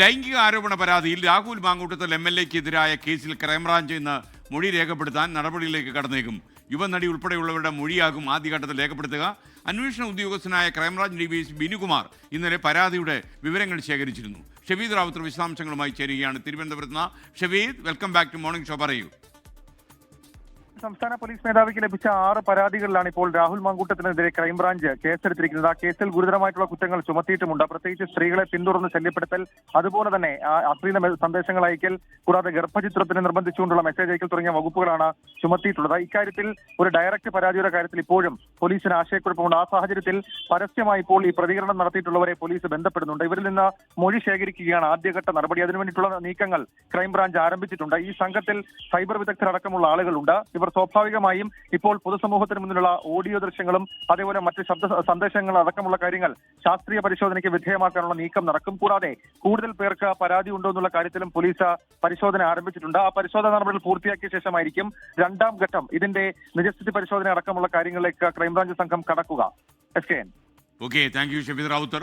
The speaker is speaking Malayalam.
ലൈംഗിക ആരോപണ പരാതിയിൽ രാഹുൽ മാങ്കൂട്ടത്തിൽ എം എൽ എക്കെതിരായ കേസിൽ ക്രൈംബ്രാഞ്ച് ഇന്ന് മൊഴി രേഖപ്പെടുത്താൻ നടപടിയിലേക്ക് കടന്നേക്കും. യുവനടി ഉൾപ്പെടെയുള്ളവരുടെ മൊഴിയാകും ആദ്യഘട്ടത്തിൽ രേഖപ്പെടുത്തുക. അന്വേഷണ ഉദ്യോഗസ്ഥനായ crime branch D V S Binukumar ഇന്നലെ പരാതിയുടെ വിവരങ്ങൾ ശേഖരിച്ചിരുന്നു. ഷെവീദ് റാവുത്തർ വിശദാംശങ്ങളുമായി ചേരുകയാണ് തിരുവനന്തപുരത്ത് Shaveed welcome back to morning show പറയൂ. സംസ്ഥാന പോലീസ് മേധാവിക്ക് ലഭിച്ച ആറ് പരാതികളിലാണ് ഇപ്പോൾ രാഹുൽ മങ്കൂട്ടത്തിനെതിരെ ക്രൈംബ്രാഞ്ച് കേസെടുത്തിരിക്കുന്നത്. ആ കേസിൽ ഗുരുതരമായിട്ടുള്ള കുറ്റങ്ങൾ ചുമത്തിയിട്ടുമുണ്ട്. പ്രത്യേകിച്ച് സ്ത്രീകളെ പിന്തുടർന്ന് ശല്യപ്പെടുത്തൽ അതുപോലെ തന്നെ അശ്ലീല സന്ദേശങ്ങൾ അയക്കൽ കൂടാതെ ഗർഭചിത്രത്തിന് നിർബന്ധിച്ചുകൊണ്ടുള്ള മെസ്സേജ് അയക്കൽ തുടങ്ങിയ വകുപ്പുകളാണ് ചുമത്തിയിട്ടുള്ളത്. ഇക്കാര്യത്തിൽ ഒരു ഡയറക്റ്റ് പരാതിയുടെ കാര്യത്തിൽ ഇപ്പോഴും പോലീസിന് ആശയക്കുഴപ്പമുണ്ട്. ആ സാഹചര്യത്തിൽ പരസ്യമായി ഇപ്പോൾ ഈ പ്രതികരണം നടത്തിയിട്ടുള്ളവരെ പോലീസ് ബന്ധപ്പെടുന്നുണ്ട്. ഇവരിൽ നിന്ന് മൊഴി ശേഖരിക്കുകയാണ് ആദ്യഘട്ട നടപടി. അതിനുവേണ്ടിയിട്ടുള്ള നീക്കങ്ങൾ ക്രൈംബ്രാഞ്ച് ആരംഭിച്ചിട്ടുണ്ട്. ഈ സംഘത്തിൽ സൈബർ വിദഗ്ധരടക്കമുള്ള ആളുകളുണ്ട്. ഇവർ സ്വാഭാവികമായും ഇപ്പോൾ പൊതുസമൂഹത്തിന് മുന്നിലുള്ള ഓഡിയോ ദൃശ്യങ്ങളും അതേപോലെ മറ്റ് ശബ്ദ സന്ദേശങ്ങൾ അടക്കമുള്ള കാര്യങ്ങൾ ശാസ്ത്രീയ പരിശോധനയ്ക്ക് വിധേയമാക്കാനുള്ള നീക്കം നടക്കും. കൂടാതെ കൂടുതൽ പേർക്ക് പരാതി ഉണ്ടോ എന്നുള്ള കാര്യത്തിലും പോലീസ് പരിശോധന ആരംഭിച്ചിട്ടുണ്ട്. ആ പരിശോധന നടപടികൾ പൂർത്തിയാക്കിയ ശേഷമായിരിക്കും രണ്ടാം ഘട്ടം ഇതിന്റെ നിജസ്ഥിതി പരിശോധന അടക്കമുള്ള കാര്യങ്ങളിലേക്ക് ക്രൈംബ്രാഞ്ച് സംഘം കടക്കുക. S K N okay thank you Shabeed Rawther